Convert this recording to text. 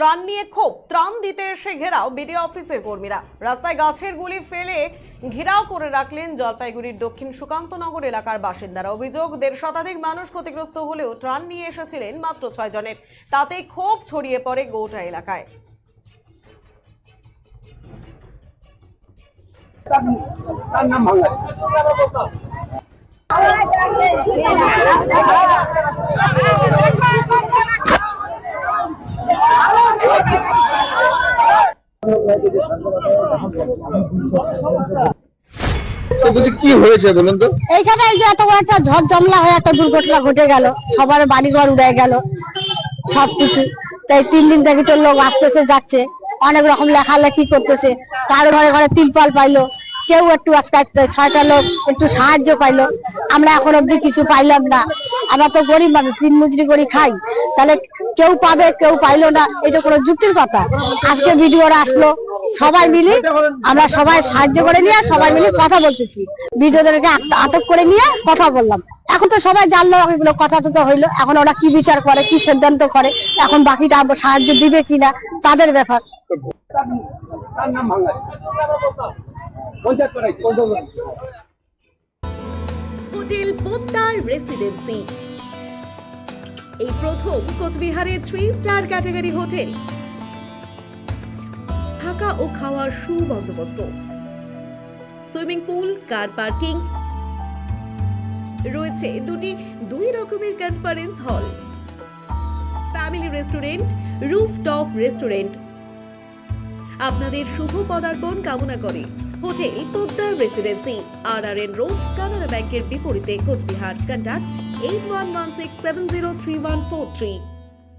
ত্রাণ নিয়ে ক্ষোভ। ত্রাণ দিতে এসে ঘেরাও বিডিও অফিসের কর্মীরা। রাস্তায় গাছের গুলি ফেলে ঘেরাও করে রাখলেন জলপাইগুড়ির দক্ষিণ সুকান্তনগর এলাকার বাসিন্দারা। অভিযোগ, দেড় শতাধিক মানুষ ক্ষতিগ্রস্ত হলেও ত্রাণ নিয়ে এসেছিলেন মাত্র ছয় জনের। তাতে ক্ষোভ ছড়িয়ে পড়ে গোটা এলাকায়। তার নাম উড়ে সবকিছু। তাই তিন দিন থেকে তো লোক আসতেছে, যাচ্ছে। অনেক রকম লেখালেখি করতেছে। কারও ঘরে ঘরে পাইলো, কেউ একটু ছয়টা লোক একটু সাহায্য পাইলো। আমরা এখন অব্দি কিছু পাইলাম না। আমরা তো গরিব মানুষ দিন মজুরি করে খাই। তাহলে কেউ পাবে, কেউ পাইলো না, এটা কোনো যুক্তির কথা। আজকে ভিডিওরা আসলো, সবাই মিলে আমরা সবাই সাহায্য করে নিয়ে সবাই মিলে কথা বলতেছি। ভিডিওদেরকে আটক করে নিয়ে কথা বললাম। এখন তো সবাই জানলো এগুলো কথা তো হইল। এখন ওরা কি বিচার করে, কি সিদ্ধান্ত করে, এখন বাকিটা সাহায্য দিবে কিনা, তাদের ব্যাপার। রেসিডেন্সি এই প্রথম কোচবিহারে থ্রি স্টার ক্যাটাগরি হোটেল থাকা ও খাওয়ার সুবন্দোবস্ত। সুইমিং পুল কার পার্কিং রয়েছে দুটি দুই রকমের conference hall family restaurant rooftop restaurant আপনাদের শুভ পদার্পণ কামনা করে। Hotel Poddar residency R R N road Canara ব্যাংকের বিপরীতে Cooch Behar. Contact eight one one six seven zero three one four three